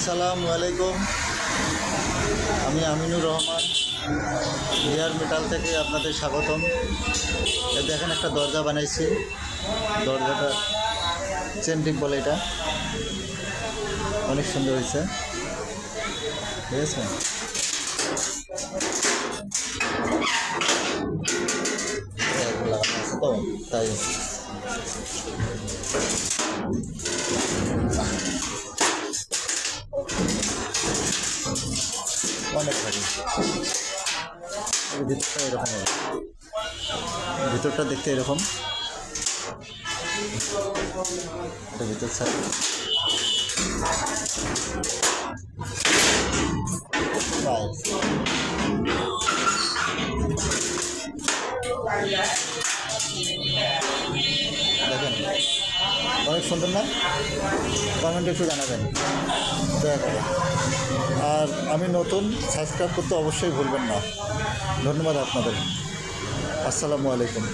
আসসালামু আলাইকুম। আমি আমিনুর রহমান বিহার মেটাল থেকে আপনাদের স্বাগতম। দেখেন একটা দরজা বানাইছি। দরজাটা চেন্টিক বলে এটা। অনেক সুন্দর হয়েছে। ঠিক আছে তাই। অনেক ভারী ভিতরটা এরকম ভিতরটা দেখতে এরকম। এটা ভিতর সাইড দেখেন, অনেক সুন্দর না? কমেন্টে একটু জানাবেন। দয়া করে আর আমি নতুন সাবস্ক্রাইব করতে অবশ্যই ভুলবেন না। ধন্যবাদ আপনাদের। আসসালামু আলাইকুম।